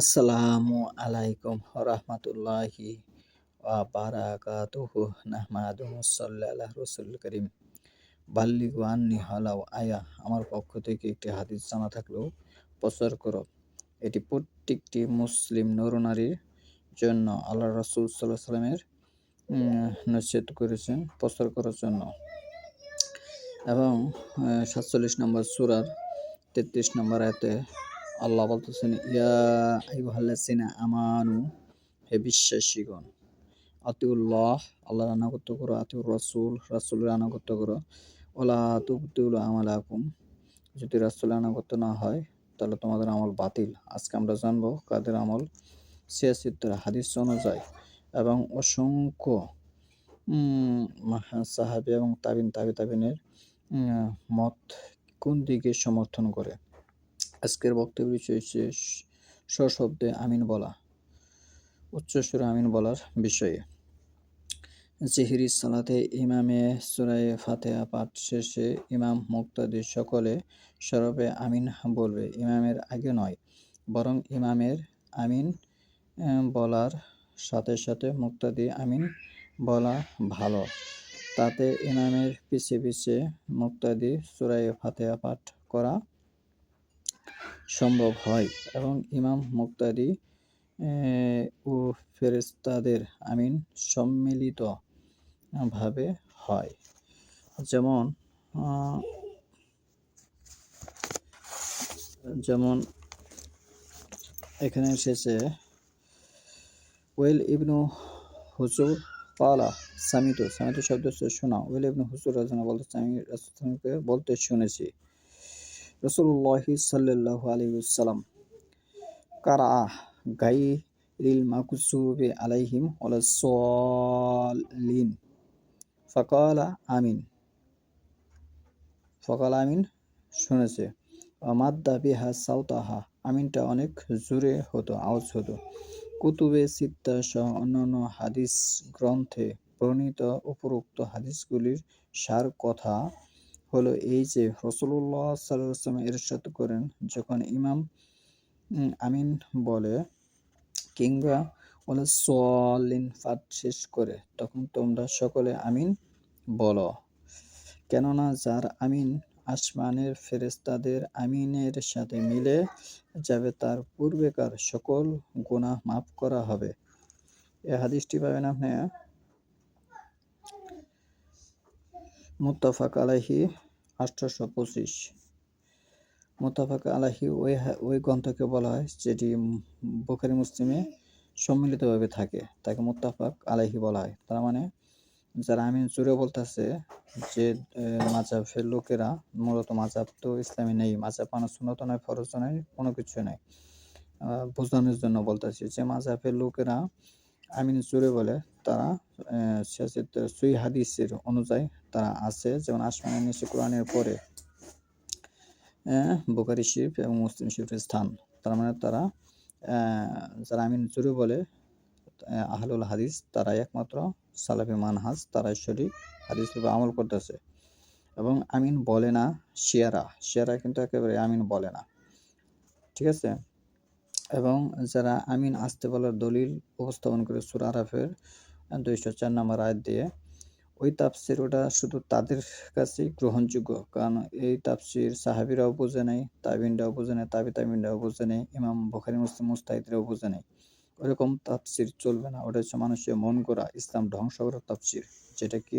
আসসালামু আলাইকুম রহমতুল্লাহি বারাকাতুহু নাহমাদুহু সাল্লাল্লাহ রসুল করিম। বাল্লিগু আন্নি হালাও আয়া। আমার পক্ষ থেকে একটি হাদিস জানা থাকলেও প্রচার করো। এটি প্রত্যেকটি মুসলিম নরনারীর জন্য আল্লাহ রসুল সাল্লাহ সাল্লামের নিষেধ করেছেন প্রচার করার জন্য। এবং সাতচল্লিশ নম্বর সুরার তেত্রিশ নম্বর এতে আল্লাহ বলতেছেন, ইয়া আইহাল্লাসিনা আমানু হে বিশ্বাসীগণ, আতিউল্লাহ, আল্লাহর আনাগত্য করো আতিউর রসুল রাসুলের আনাগত্য করো। ওলা তুবতুল আমালাকুম, যদি রাসুলের আনাগত্য না হয়, তাহলে তোমাদের আমল বাতিল। আজকে আমরা জানব কাদের আমল সিয়াসিত্তের হাদিস অনুযায়ী। এবং অসংখ্য সাহাবি এবং তাবিন তাবি তাবিনের মত কোন দিকে সমর্থন করে। আজকের বক্তব্য বিষয় হচ্ছে সশব্দে আমিন বলা উচ্চস্বরে আমিন বলার বিষয়ে। জিহিরি সালাতে ইমামে সুরাই ফাতেহা পাঠ শেষে ইমাম মুক্তাদি সকলে সরবে আমিন বলবে, ইমামের আগে নয়, বরং ইমামের আমিন বলার সাথে সাথে মুক্তাদি আমিন বলা ভালো। তাতে ইমামের পিছে পিছে মুক্তাদি সুরাই ফাতেহা পাঠ করা সম্ভব হয়। এবং ইমাম মুক্তাদি ও ফেরেস্তাদের আমিন সম্মিলিত ভাবে হয়। যেমন যেমন এখানে এসেছে, ওয়েল ইবনু হুজুর পালা সামিত সামিত শব্দ শোনা ওয়েল ইবনু হুজুর রাজনা বলতে, আমি বলতে শুনেছি। রসুল্লাহ সাল্লাহ আলহিসাল্লাম কারা গাইরিল মাকুসুবে আলাইহিম ওলাসলিন ফকালা আমিন। ফকাল আমিন শুনেছে। মাদ্দা বিহা সাউতাহা আমিনটা অনেক জোরে হতো, আওয়াজ হতো। কুতুবে সিত্তা সহ অন্যান্য হাদিস গ্রন্থে প্রণীত উপরোক্ত হাদিসগুলির সার কথা হলো এই যে রসুল্লাহ সাল্লাম এরশাদ করেন, যখন ইমাম আমিন বলে, কিংবা বলে সলিন ফাট শেষ করে। তখন তোমরা সকলে আমিন বলো। কেননা যার আমিন আসমানের ফেরেস্তাদের আমিনের সাথে মিলে যাবে, তার পূর্বেকার সকল গুণা মাফ করা হবে। এ হাদিসটি পাবেন আপনি মুত্তাফাক আলাহি আঠারোশো পঁচিশ। মুত্তাফাক আলাহি ওই ওই গ্রন্থকে বলা হয় যেটি বোখারি মুসলিমে সম্মিলিতভাবে থাকে। তাকে মুত্তাফাক আলাহি বলা হয়। তার মানে যারা আমি জুড়ে বলতেছে যে মাজাফের লোকেরা মূলত মাজাব তো ইসলামে নেই মাজাব পানা সুনত নয়, ফরজ নয়, কোনো কিছু নেই বোঝানোর জন্য বলতেছি যে মাজাফের লোকেরা আমিন জুড়ে বলে তারা সুই হাদিসের অনুযায়ী তারা আছে। যেমন আসমানের নিচে কোরআনের পরে বোকারি শিফ এবং মুসলিম শিফের স্থান। তার মানে তারা যারা আমিন জুড়ে বলে আহলুল হাদিস তারা একমাত্র সালাফি মানহাজ, তারাই সঠিক হাদিস রূপে আমল করতেছে। এবং আমিন বলে না শিয়ারা। শিয়ারা কিন্তু একেবারে আমিন বলে না। ঠিক আছে? এবং যারা আমিন আসতে বলার দলিল উপস্থাপন করে সুর আরাফের দুইশো চার নম্বর আয় দিয়ে, ওই তাপসির ওটা শুধু তাদের কাছেই গ্রহণযোগ্য। কারণ এই তাপসির সাহাবিরাও বোঝে নেই, তাবিনরাও বোঝে নেই, তাবি তাবিনরাও বোঝে নেই, ইমাম বখারি, মুসলিম মুস্তাহিদরাও বোঝে নেই। ওরকম তাপসির চলবে না, ওটা হচ্ছে মানুষের মন করা ইসলাম ধ্বংস করা তাপসির যেটা কি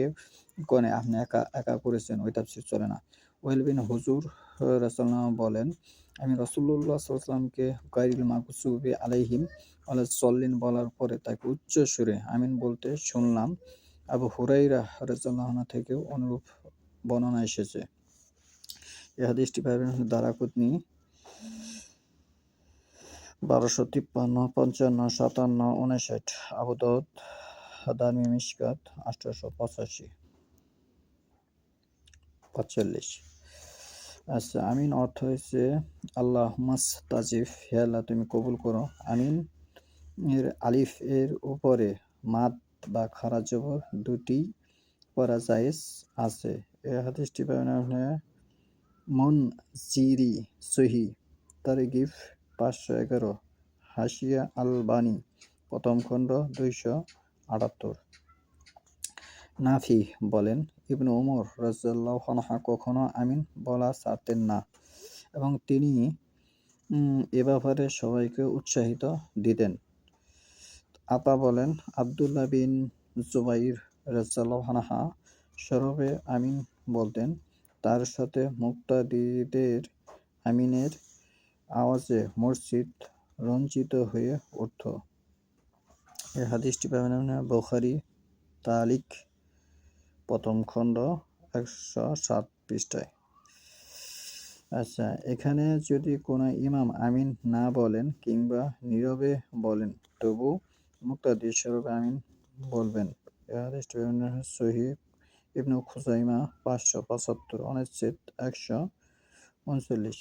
কোনে আপনি একা একা করেছেন ওই তাপসির চলে না। ওয়েলবিন হুজুর রসল্লাম বলেন, আমি রসুল্লাহ সাল্লামকে গাইরুল মাকুসুবি আলাইহিম আল্লাহ সল্লিন বলার পরে তাকে উচ্চ সুরে আমিন বলতে শুনলাম। আবু হুরাইরা রাজাল্লাহনা থেকেও অনুরূপ বর্ণনা এসেছে। এ পাবেন দারাকুতনি বারোশো তিপ্পান্ন, পঞ্চান্ন, সাতান্ন, উনষাট আবুদত দামি মিসকাত আঠারোশো পঁচাশি, পঁয়তাল্লিশ। আচ্ছা আমিন অর্থ হয়েছে আল্লাহ মাস তাজিফ হে আল্লাহ, তুমি কবুল করো। আমিন, এর আলিফ এর উপরে মাত বা খারা জবর দুটি পরা জায়েজ আছে। এ হাদিসটি পাবেন আপনার মন জিরি সহি তার গিফ পাঁচশো এগারো হাসিয়া আলবানি, প্রথম খণ্ড দুইশো আটাত্তর। নাফি বলেন ইবনু উমর রাজ্লাহ কখনো আমিন বলা ছাড়তেন না। এবং তিনি এ ব্যাপারে সবাইকে উৎসাহিত দিতেন। আপা বলেন, আবদুল্লাহ বিন জুবাইর রাজ্লাহা সরবে আমিন বলতেন, তার সাথে মুক্তাদিদের আমিনের আওয়াজে মসজিদ রঞ্জিত হয়ে উঠত। এ হাদিসটি পাবেন বখারি তালিক প্রথম খণ্ড একশো সাত পৃষ্ঠায়। আচ্ছা এখানে যদি কোনো ইমাম আমিন না বলেন কিংবা নীরবে বলেন, তবু মুক্তাদি স্বরূপ আমিন বলবেন। সহি ইবনু খুজাইমা পাঁচশো পঁচাত্তর, অনুচ্ছেদ একশো উনচল্লিশ।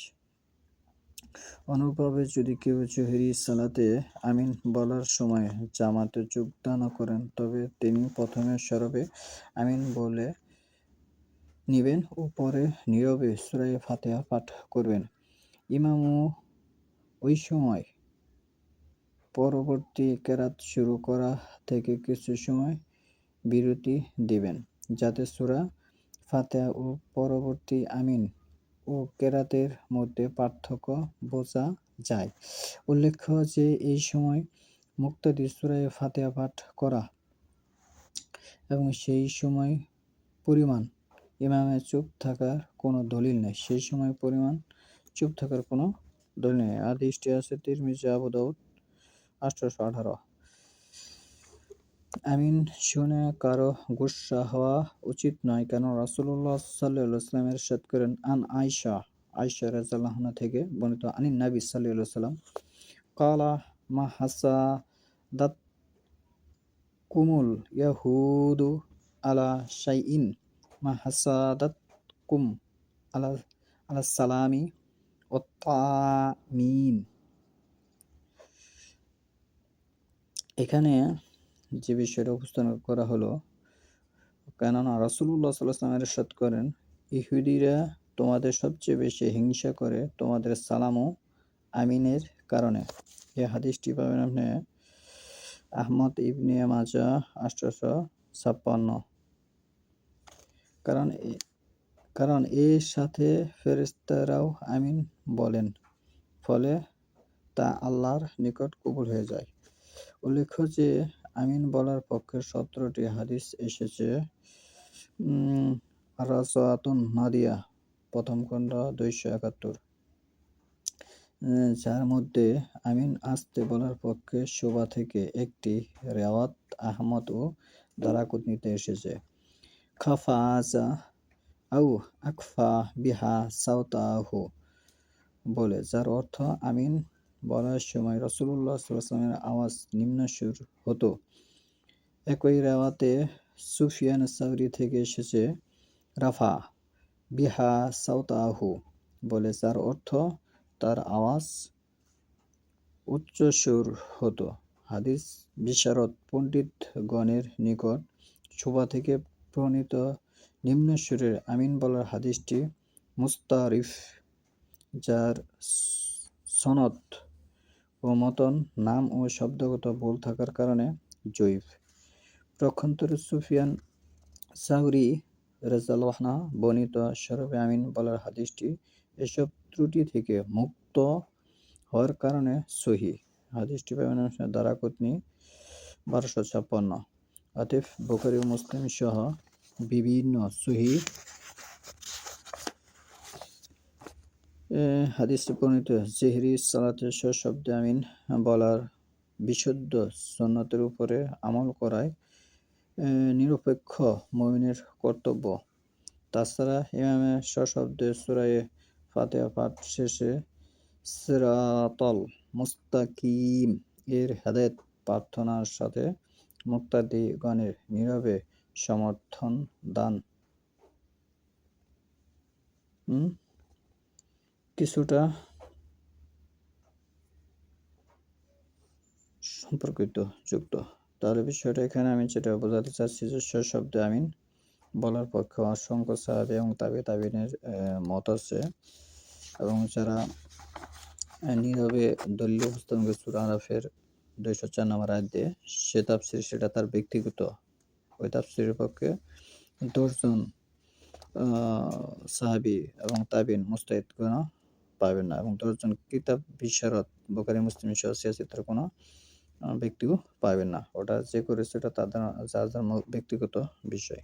অনুরূপভাবে যদি কেউ জহিরি সালাতে আমিন বলার সময় জামাতে যোগদান করেন, তবে তিনি প্রথমে সরবে আমিন বলে নিবেন ও পরে নীরবে সুরাই ফাতেহা পাঠ করবেন। ইমামও ওই সময় পরবর্তী কেরাত শুরু করা থেকে কিছু সময় বিরতি দিবেন, যাতে সুরা ফাতেহা ও পরবর্তী আমিন ও কেরাতের মধ্যে পার্থক্য বোঝা যায়। উল্লেখ্য যে, এই সময় মুক্তাদি সুরায় ফাতেহা পাঠ করা এবং সেই সময় পরিমাণ ইমামের চুপ থাকার কোনো দলিল নেই। সেই সময় পরিমাণ চুপ থাকার কোনো দলিল নেই। আদিষ্টি আছে তিরমিজি আবু দাউদ আঠারোশো আঠারো। আমিন শুনে কারও গুসা হওয়া উচিত নয়। কেন? রাসুল্লাহ সাল্লাহ সাল্লামের সাদ করেন, আন আয়সা আয়সা রাজাল্লাহনা থেকে বর্ণিত আনিন নাবি সাল্লাহ সাল্লাম কালা মা হাসা দাত কুমুল ইয়াহুদু আলা শাইইন, মা হাসাদাত কুম আলা আলা সালামি ও তামিন এখানে যে বিষয়টা উপস্থাপন করা হলো, কেননা রাসুল্লাহ সাল্লাহামের এরশাদ করেন, ইহুদিরা তোমাদের সবচেয়ে বেশি হিংসা করে তোমাদের সালাম ও আমিনের কারণে। এই হাদিসটি পাবেন আপনি আহমদ ইবনে মাজা, আঠারোশো ছাপ্পান্ন। কারণ কারণ এর সাথে ফেরেস্তারাও আমিন বলেন, ফলে তা আল্লাহর নিকট কবুল হয়ে যায়। উল্লেখ্য যে আমিন বলার পক্ষে সতেরোটি হাদিস এসেছে। রাসাতুন নাদিয়া, প্রথম খণ্ড দুইশো একাত্তর। যার মধ্যে আমিন আসতে বলার পক্ষে শোভা থেকে একটি রেওয়াত আহমদ ও দারাকুতনিতে এসেছে। খাফাজা আউ আকফা বিহা সাউতাহু বলে, যার অর্থ আমিন বলার সময় রসুল্লাহ সাল্লামের আওয়াজ নিম্ন সুর হতো। একই রেওয়াতে সুফিয়ান সাউরি থেকে এসেছে, রাফা বিহা সাউতাহু। বলে, যার অর্থ তার আওয়াজ উচ্চ সুর হতো। হাদিস বিশারদ পণ্ডিতগণের নিকট শোভা থেকে প্রণীত নিম্ন সুরের আমিন বলার হাদিসটি মুস্তারিফ, যার সনদ ও মতন নাম ও শব্দগত ভুল থাকার কারণে জৈব প্রক্ষন্তরে সুফিয়ান সাউরি রেজালহনা বর্ণিত সরবে আমিন বলার হাদিসটি এসব ত্রুটি থেকে মুক্ত হওয়ার কারণে সহি। হাদিসটি পাবেন দ্বারাকতনি বারোশো ছাপ্পান্ন। আতিফ বুখারি ও মুসলিম সহ বিভিন্ন সহি হাদিসটি প্রণীত জেহরি সালাতে শব্দে আমিন বলার বিশুদ্ধ সন্ন্যতের উপরে আমল করায় নিরপেক্ষ মমিনের কর্তব্য। তাছাড়া ইমামে সশব্দে সুরায়ে ফাতেহা পাঠ শেষে সিরাতল মুস্তাকিম এর হেদায়েত প্রার্থনার সাথে মুক্তাদিগণের নীরবে সমর্থন দান। কিছুটা সম্পর্কিত যুক্ত। তাহলে বিষয়টা এখানে আমি যেটা বোঝাতে চাচ্ছি যে শব্দে আমিন বলার পক্ষে অসংখ্য সাহাবি এবং তাবি তাবিনের মত আছে এবং যারা নীরবে দলীয় সুরা আরাফের দুইশো চার নম্বর আয়াত দিয়ে সে তাফসির সেটা তার ব্যক্তিগত, ওই তাফসিরের পক্ষে দশজন সাহাবি এবং তাবিন মুস্তাহিদ কোনো পাবেন না এবং দশজন কিতাব বিশারদ বোকারি মুসলিম সহ সিয়াসিতের কোনো ব্যক্তিও পাবেন না। ওটা যে করেছে ওটা তাদের, যার যার ব্যক্তিগত বিষয়।